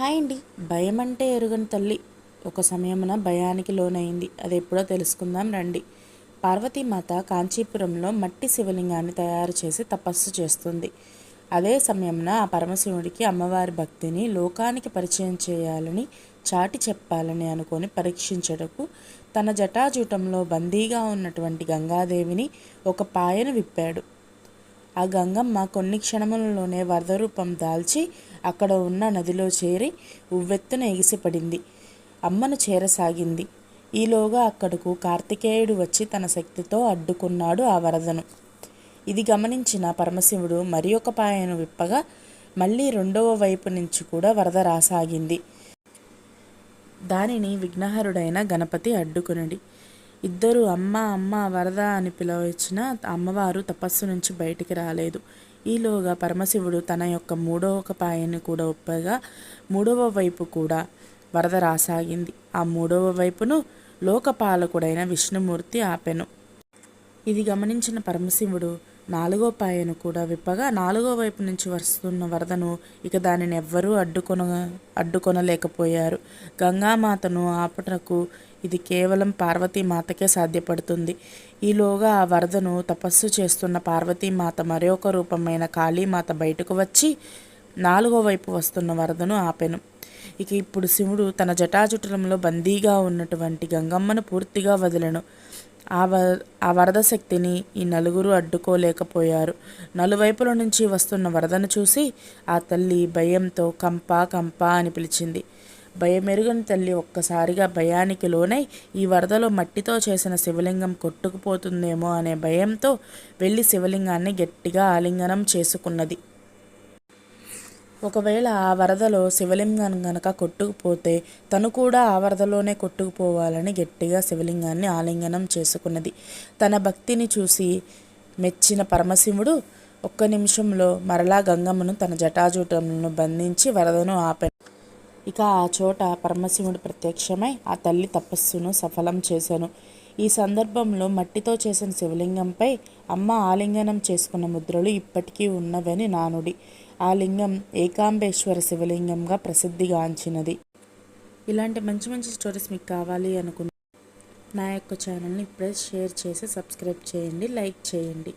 Hi అండి భయం అంటే ఎరుగని తల్లి. ఒక సమయమున భయానికి లోనైంది. అది ఎప్పుడో తెలుసుకుందాం రండి. పార్వతీమాత కాంచీపురంలో మట్టి శివలింగాన్ని తయారు చేసి తపస్సు చేస్తుంది. అదే సమయంలో ఆ పరమశివుడికి అమ్మవారి భక్తిని లోకానికి పరిచయం చేయాలని చాటి చెప్పాలని అనుకొని పరీక్షించటకు తన జటాజూటంలో బందీగా ఉన్నటువంటి గంగాదేవిని ఒక పాయను విప్పాడు. ఆ గంగమ్మ కొన్ని క్షణములలోనే వరద రూపం దాల్చి అక్కడ ఉన్న నదిలో చేరి ఉవ్వెత్తున ఎగిసిపడింది. అమ్మను చేరసాగింది. ఈలోగా అక్కడకు కార్తికేయుడు వచ్చి తన శక్తితో అడ్డుకున్నాడు ఆ వరదను. ఇది గమనించిన పరమశివుడు మరి ఒక పాయను విప్పగా మళ్ళీ రెండవ వైపు నుంచి కూడా వరద రాసాగింది. దానిని విఘ్నహరుడైన గణపతి అడ్డుకునడి ఇద్దరు అమ్మ అమ్మ వరద అని పిలవచ్చిన అమ్మవారు తపస్సు నుంచి బయటికి రాలేదు. ఈలోగా పరమశివుడు తన యొక్క మూడవ పాయని కూడా ఒప్పగా మూడవ వైపు కూడా వరద రాసాగింది. ఆ మూడవ వైపును లోకపాలకుడైన విష్ణుమూర్తి ఆపెను. ఇది గమనించిన పరమశివుడు నాలుగో పాయను కూడా విప్పగా నాలుగో వైపు నుంచి వస్తున్న వరదను ఇక దానిని ఎవ్వరూ అడ్డుకొన అడ్డుకొనలేకపోయారు. గంగామాతను ఆపటకు ఇది కేవలం పార్వతీమాతకే సాధ్యపడుతుంది. ఈలోగా ఆ వరదను తపస్సు చేస్తున్న పార్వతీమాత మరొక రూపమైన కాళీమాత బయటకు వచ్చి నాలుగో వైపు వస్తున్న వరదను ఆపెను. ఇక ఇప్పుడు శివుడు తన జటాజుటలంలో బందీగా ఉన్నటువంటి గంగమ్మను పూర్తిగా వదిలను. ఆ వ ఆ వరద శక్తిని ఈ నలుగురు అడ్డుకోలేకపోయారు. నలువైపుల నుంచి వస్తున్న వరదను చూసి ఆ తల్లి భయంతో కంప కంప అని పిలిచింది. భయమెరుగని తల్లి ఒక్కసారిగా భయానికి లోనై ఈ వరదలో మట్టితో చేసిన శివలింగం కొట్టుకుపోతుందేమో అనే భయంతో వెళ్ళి శివలింగాన్ని గట్టిగా ఆలింగనం చేసుకున్నది. ఒకవేళ ఆ వరదలో శివలింగం గనక కొట్టుకుపోతే తను కూడా ఆ వరదలోనే కొట్టుకుపోవాలని గట్టిగా శివలింగాన్ని ఆలింగనం చేసుకున్నది. తన భక్తిని చూసి మెచ్చిన పరమశివుడు ఒక్క నిమిషంలో మరలా గంగమ్మను తన జటాజూటములను బంధించి వరదను ఆపాను ఇక ఆ చోట పరమశివుడు ప్రత్యక్షమై ఆ తల్లి తపస్సును సఫలం చేశాను. ఈ సందర్భంలో మట్టితో చేసిన శివలింగంపై అమ్మ ఆలింగనం చేసుకున్న ముద్రలు ఇప్పటికీ ఉన్నవని నానుడి. ఆ లింగం ఏకాంబేశ్వర శివలింగంగా ప్రసిద్ధిగాంచినది. ఇలాంటి మంచి మంచి స్టోరీస్ మీకు కావాలి అనుకున్న నా యొక్క ఛానల్ని ఇప్పుడే షేర్ చేసి సబ్స్క్రైబ్ చేయండి లైక్ చేయండి.